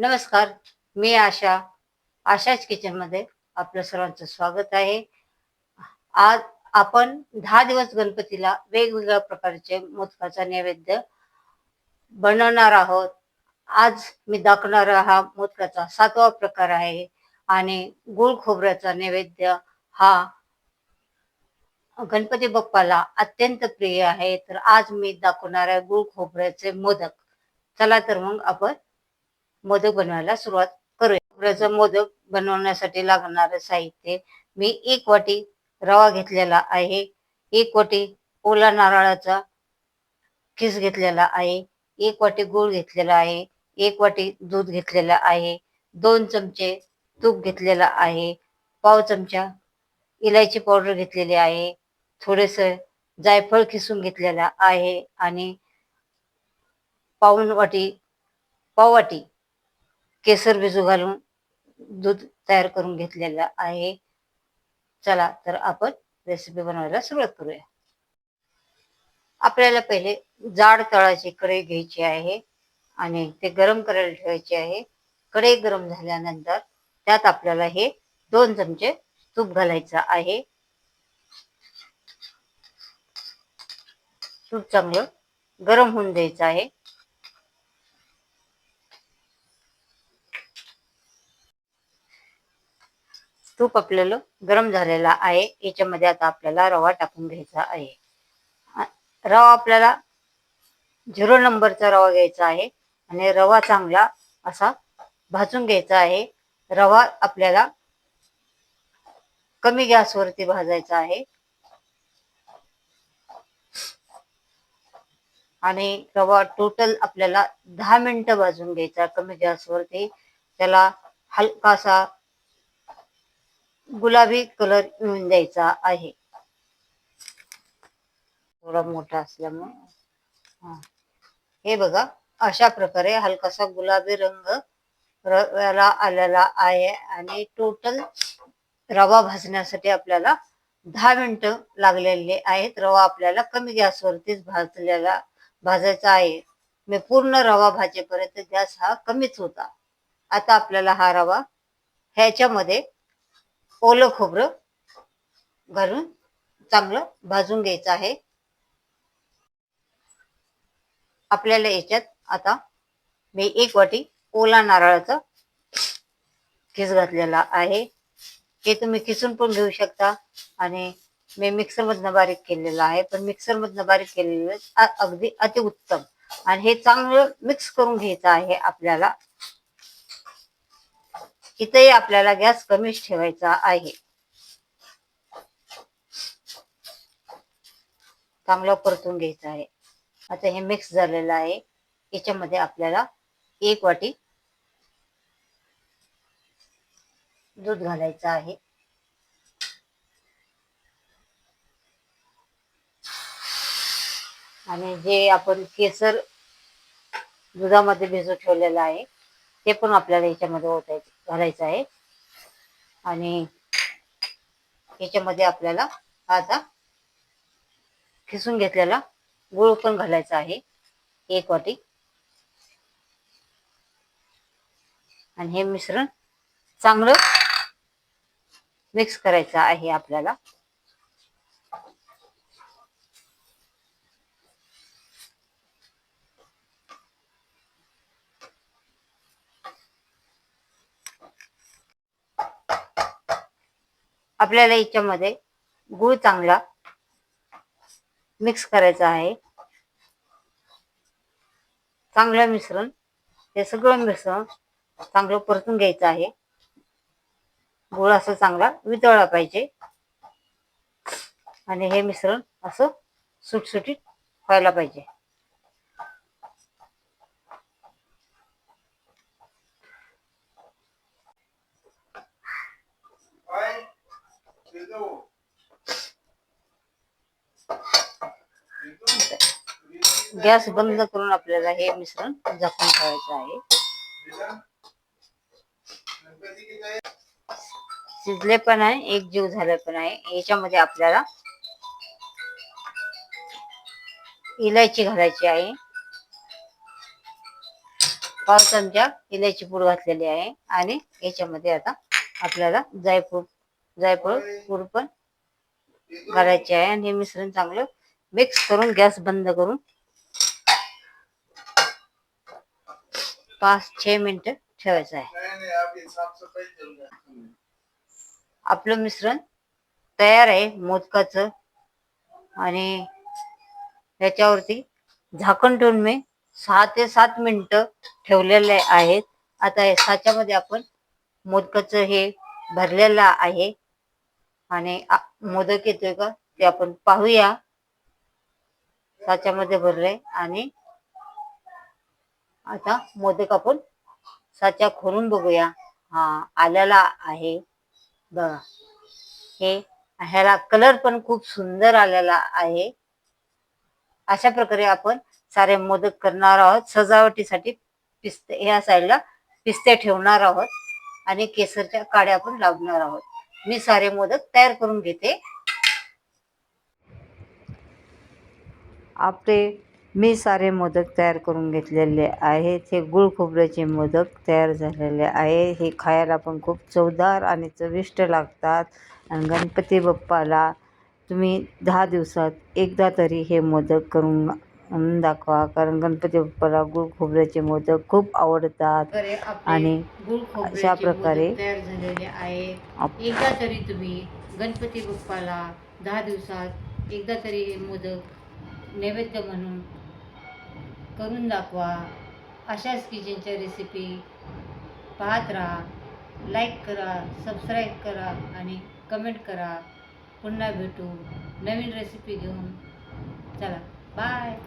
नमस्कार मी आशा. आशाच किचनमध्ये आपलं सर्वांचं स्वागत आहे. आज आपण दहा दिवस गणपतीला वेगवेगळ्या प्रकारचे मोदकाचा नैवेद्य बनवणार आहोत. आज मी दाखवणारा हा मोदकाचा सातवा प्रकार आहे आणि गुळ खोबऱ्याचा नैवेद्य हा गणपती बाप्पाला अत्यंत प्रिय आहे. तर आज मी दाखवणार आहे गुळ खोबऱ्याचे मोदक. चला तर मग आपण मोदक बनवायला सुरुवात करूया. मोदक बनवण्यासाठी लागणारे साहित्य मी एक वाटी रवा घेतलेला आहे. एक वाटी ओला नारळाचा किस घेतलेला आहे. एक वाटी गूळ घेतलेला आहे. एक वाटी दूध घेतलेला आहे. दोन चमचे तूप घेतलेला आहे. पाव चमचा इलायची पावडर घेतलेली आहे. थोडस जायफळ खिसून घेतलेला आहे आणि पाऊन वाटी पाव वाटी केसर भिजू घालून दूध तयार करून घेतलेलं आहे. चला तर आपण रेसिपी बनवायला सुरुवात करूया. आपल्याला पहिले जाड तळाची कढई घ्यायची आहे आणि ते गरम करायला ठेवायचे आहे. कढई गरम झाल्यानंतर त्यात आपल्याला हे दोन चमचे तूप घालायचं आहे. तूप चांगलं गरम होऊन द्यायचं आहे. तूप आपल्याला गरम झालेला आहे. याच्यामध्ये आता आपल्याला रवा टाकून घ्यायचा आहे. रवा आपल्याला झिरो नंबरचा रवा घ्यायचा आहे आणि रवा चांगला असा भाजून घ्यायचा आहे. रवा आपल्याला कमी गॅसवरती भाजायचा आहे. आणि रवा टोटल आपल्याला दहा मिनिटं भाजून घ्यायचा कमी गॅसवरती. त्याला हलकासा गुलाबी कलर येऊन द्यायचा आहे. थोडा मोठा असल्यामुळे. हे. बघा अशा प्रकारे हलकासा गुलाबी रंग रव्याला आलेला आहे आणि टोटल रवा भाजण्यासाठी आपल्याला दहा मिनिटं लागलेले आहेत. रवा आपल्याला कमी गॅसवरतीच भाजलेला भाजायचा आहे. मी पूर्ण रवा भाजेपर्यंत गॅस हा कमीच होता. आता आपल्याला हा रवा ह्याच्यामध्ये ओलं खोबरं घालून चांगलं भाजून घ्यायचं आहे. आपल्याला याच्यात आता मी एक वाटी ओला नारळाचा खिस घातलेला आहे. हे तुम्ही खिसून पण घेऊ शकता आणि मी मिक्सर मधनं बारीक केलेलं आहे. पण मिक्सर मधनं बारीक केलेलं अगदी अतिउत्तम आणि हे चांगलं मिक्स करून घ्यायचं आहे आपल्याला. इथेही आपल्याला गॅस कमीच ठेवायचा आहे. चांगलं परतून घ्यायचं आहे. आता हे मिक्स झालेलं आहे. याच्यामध्ये आपल्याला एक वाटी दूध घालायचं आहे. आणि जे आपण केसर दुधामध्ये भिजू ठेवलेलं आहे ते पण आपल्याला याच्यामध्ये ओतायचं. घालायचं आहे. आणि याच्यामध्ये आपल्याला आता खिसून घेतलेला गुळ पण घालायचा आहे. एक वाटी. आणि हे मिश्रण चांगलं मिक्स करायचं आहे आपल्याला. आपल्याला याच्यामध्ये गुळ चांगला मिक्स करायचा आहे. चांगलं मिश्रण हे सगळं मिश्रण चांगलं परतून घ्यायचं आहे. गुळ असं चांगला वितळला पाहिजे. आणि हे मिश्रण असं सुटसुटीत व्हायला पाहिजे. गॅस बंद करून आपल्याला हे मिश्रण झाकून ठेवायचं आहे. शिजले पण आहे एक जीव झाले पण आहे. याच्यामध्ये आपल्याला इलायची घालायची आहे. पाव चमचा इलायची पूड घातलेली आहे आणि याच्यामध्ये आता आपल्याला जायपूर जायफळ पूड पण घालायची आहे आणि हे मिश्रण चांगलं मिक्स करून गॅस बंद करून पाच छे मिनिट ठेवायचं आहे. आपलं मिश्रण तयार आहे मोदकाचं. आणि याच्यावरती झाकण ठेवून मी सहा ते सात मिनिटं ठेवलेले आहेत. आता या साच्यामध्ये आपण मोदकाचं हे भरलेलं आहे. आणि मोदक येतोय का ते आपण पाहूया. साच्यामध्ये भरलंय आणि आता मोदक आपण साचा खोलून बघूया. हा आलेला आहे. बघा. हे ह्याला कलर पण खूप सुंदर आलेला आहे. अशा प्रकारे आपण सारे मोदक करणार आहोत. सजावटीसाठी पिस्ते ह्या साईडला पिस्ते ठेवणार आहोत. आणि केसरच्या काड्या आपण लावणार आहोत. मी सारे मोदक तयार करून घेते. आपले मी सारे मोदक तयार करून घेतलेले आहेत. हे गुळ खोबऱ्याचे मोदक तयार झालेले आहे. हे खायला पण खूप चवदार आणि चविष्ट लागतात. आणि गणपती बाप्पाला तुम्ही दहा दिवसात एकदा तरी हे मोदक करून दाखवा. कारण गणपती बाप्पाला गुळ खोबऱ्याचे मोदक खूप आवडतात. आणि अशा प्रकारे तयार झालेले आहे आप- एकदा तरी तुम्ही गणपती बाप्पाला दहा दिवसात एकदा तरी हे मोदक नैवेद्य म्हणून करून दाखवा. अशाच किचनच्या रेसिपी पाहत राहा लाईक करा सबस्क्राईब करा आणि कमेंट करा. पुन्हा भेटू नवीन रेसिपी घेऊन. चला बाय